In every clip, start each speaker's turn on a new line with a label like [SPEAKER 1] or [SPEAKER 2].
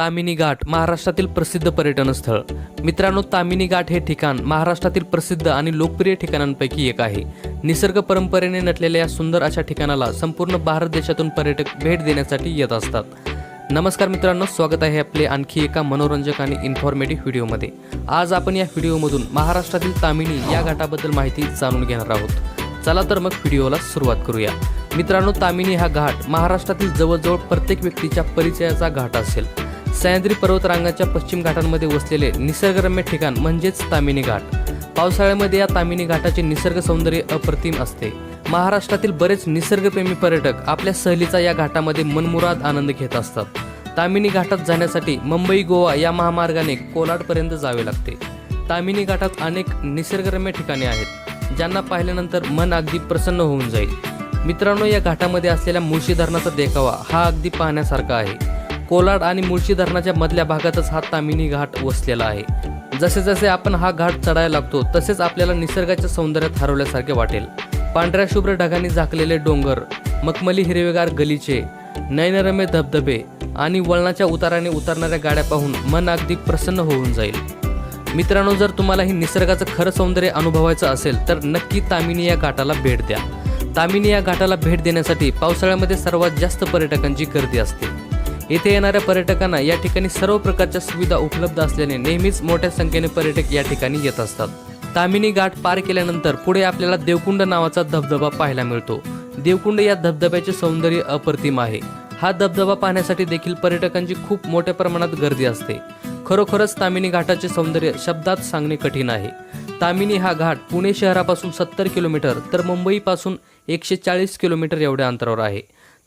[SPEAKER 1] तामिनी घाट महाराष्ट्रातील प्रसिद्ध पर्यटन स्थळ मित्रांनो तामिनी घाट हे ठिकाण महाराष्ट्रातील प्रसिद्ध आणि लोकप्रिय ठिकाणांपैकी एक आहे. निसर्ग परंपरेने नटलेल्या या सुंदर अशा ठिकाणाला संपूर्ण भारत देशातून पर्यटक भेट देण्यासाठी येत असतात. नमस्कार मित्रांनो स्वागत आहे आपले आणखी एका मनोरंजक आणि इन्फॉर्मेटिव्ह व्हिडिओमध्ये. आज आपण या व्हिडिओमधून महाराष्ट्रातील तामिनी या घाटाबद्दल माहिती जाणून घेणार आहोत. चला तर मग व्हिडिओला सुरुवात करूया. मित्रांनो तामिनी हा घाट महाराष्ट्रातील जवळजवळ प्रत्येक व्यक्तीच्या परिचयाचा घाट असेल. सह्याद्री पर्वतरांगाच्या पश्चिम घाटांमध्ये वसलेले निसर्गरम्य ठिकाण म्हणजेच तामिनी घाट. पावसाळ्यामध्ये या तामिनी घाटाचे निसर्ग सौंदर्य अप्रतिम असते. महाराष्ट्रातील बरेच निसर्गप्रेमी पर्यटक आपल्या सहलीचा या घाटामध्ये मनमुराद आनंद घेत असतात. तामिनी घाटात जाण्यासाठी मुंबई गोवा या महामार्गाने कोलाडपर्यंत जावे लागते. तामिनी घाटात अनेक निसर्गरम्य ठिकाणे आहेत ज्यांना पाहिल्यानंतर मन अगदी प्रसन्न होऊन जाईल. मित्रांनो या घाटामध्ये असलेल्या मुळशी धरणाचा देखावा हा अगदी पाहण्यासारखा आहे. कोलाड आणि मुळशी धरणाच्या मधल्या भागातच हा तामिनी घाट वसलेला आहे. जसे जसे आपण हा घाट चढायला लागतो तसेच आपल्याला निसर्गाच्या सौंदर्यात हरवल्यासारखे वाटेल. पांढऱ्या शुभ्र ढगांनी झाकलेले डोंगर मखमली हिरवेगार गलीचे नयनरम्य धबधबे आणि वळणाच्या उताराने उतरणाऱ्या गाड्या पाहून मन अगदी प्रसन्न होऊन जाईल. मित्रांनो जर तुम्हाला ही निसर्गाचं खरं सौंदर्य अनुभवायचं असेल तर नक्की तामिनी या घाटाला भेट द्या. तामिनी या घाटाला भेट देण्यासाठी पावसाळ्यामध्ये सर्वात जास्त पर्यटकांची गर्दी असते. येथे येणाऱ्या पर्यटकांना या ठिकाणी सर्व प्रकारच्या सुविधा उपलब्ध असल्याने नेहमीच मोठ्या संख्येने पर्यटक या ठिकाणी येत असतात. तामिनी घाट पार केल्यानंतर पुढे आपल्याला देवकुंड नावाचा धबधबा पाहायला मिळतो. देवकुंड या धबधब्याचे सौंदर्य अप्रतिम आहे. हा धबधबा पाहण्यासाठी देखील पर्यटकांची खूप मोठ्या प्रमाणात गर्दी असते. खरोखरच तामिनी घाटाचे सौंदर्य शब्दात सांगणे कठीण आहे. तामिनी हा घाट पुणे शहरापासून सत्तर किलोमीटर तर मुंबईपासून एकशे चाळीस किलोमीटर एवढ्या अंतरावर आहे.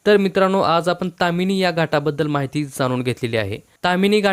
[SPEAKER 1] तर मित्रांनो आज आपण तामिनी या घाटाबद्दल माहिती जाणून घेतलेली आहे. तामिनी घाट